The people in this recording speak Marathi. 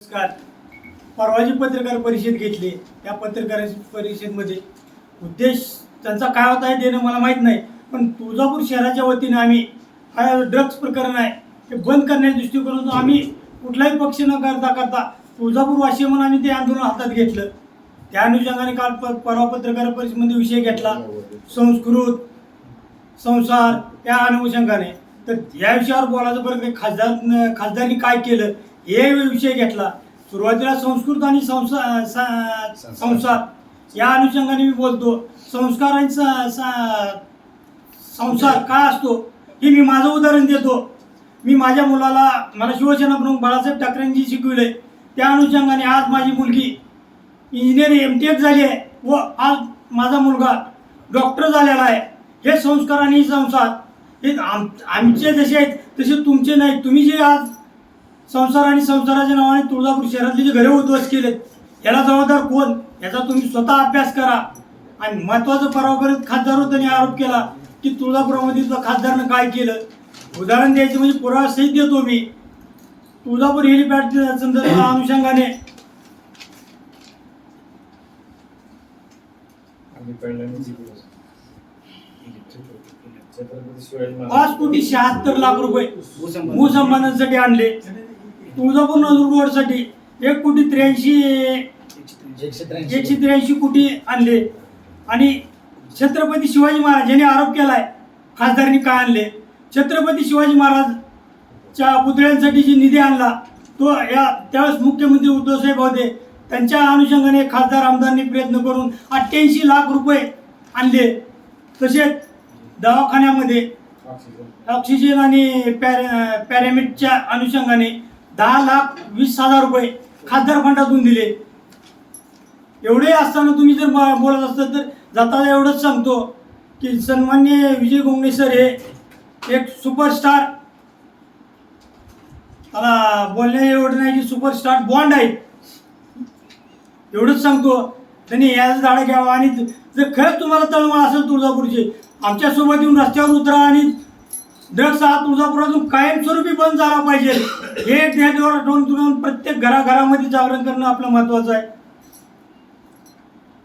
नमस्कार. परवाची पत्रकार परिषद घेतली. त्या पत्रकार परिषदेमध्ये उद्देश त्यांचा काय होता हे देणं मला माहीत नाही. पण तुळजापूर शहराच्या वतीने आम्ही हा ड्रग्स प्रकरण आहे हे बंद करण्याच्या दृष्टिकोनातून आम्ही कुठलाही पक्ष न करता करता तुळजापूर वाशी म्हणून आम्ही ते आंदोलन हातात घेतलं. त्या अनुषंगाने काल प परवा पत्रकार परिषदेमध्ये विषय घेतला. संस्कृत संसार या अनुषंगाने. तर या विषयावर बोलायचं बरं खासदार खासदारांनी काय केलं? हे विषय घेतला. सुरुवातीला संस्कृत आणि संसा सा- संसार. या अनुषंगाने मी बोलतो. संस्कार आणि संसार काय असतो हे मी माझं उदाहरण देतो. मी माझ्या मुलाला मला शिवसेना प्रमुख बाळासाहेब ठाकरेंची जे शिकविले त्या अनुषंगाने आज माझी मुलगी इंजिनिअरिंग एम टी एच झाली आहे व आज माझा मुलगा डॉक्टर झालेला आहे. हे संस्कार आणि संसार हे आम आमचे जसे आहेत तसे तुमचे नाही. तुम्ही जे आज संसार आणि संसाराच्या नावाने तुळजापूर शहरातले जे घरे उद्ध्वस्त केलेत याला जबाबदार कोण? याचा तुम्ही स्वतः अभ्यास करा. आणि महत्त्वाचं परवापर्यंत खासदारवर त्यांनी आरोप केला की तुळजापुरामध्ये तुझा खासदारनं काय केलं? उदाहरण द्यायचं म्हणजे पुरावा सहित देतो मी. तुळजापूर हेलिपॅड संदर्भात अनुषंगाने. पाच कोटी शहात्तर लाख रुपये भूसंपादनासाठी आणले. तुळजापूर रोडसाठी एक कोटी त्र्याऐंशी एकशे त्र्याऐंशी कोटी आणले. आणि छत्रपती शिवाजी महाराज यांनी आरोप केलाय खासदारांनी काय आणले? छत्रपती शिवाजी महाराजच्या पुतळ्यांसाठी जी निधी आणला तो या त्यावेळेस मुख्यमंत्री उद्धव साहेब होते. त्यांच्या अनुषंगाने खासदार आमदारांनी प्रयत्न करून अठ्ठ्याऐंशी लाख रुपये आणले. तसेच दवाखान्यामध्ये ऑक्सिजन आणि पॅरा पॅरामिडच्या अनुषंगाने दहा लाख वीस हजार रुपये खासदार फंडातून दिले. एवढे असताना तुम्ही जर बोलत असतात तर जाताना एवढंच सांगतो की सन्मान्य विजय गोंगणे सर हे एक सुपरस्टार त्याला बोलण्या एवढं नाही की सुपरस्टार बॉन्ड आहे. एवढंच सांगतो. त्यांनी याच झाडं घ्यावं आणि जर खरंच तुम्हाला तळमळ असेल तुळजापूरची आमच्यासोबत येऊन रस्त्यावर उतरा आणि दर सहा तुळजापुरातून कायमस्वरूपी बंद झाला पाहिजे. हे एक प्रत्येक घराघरामध्ये जागरण करणं आपलं महत्वाचं आहे.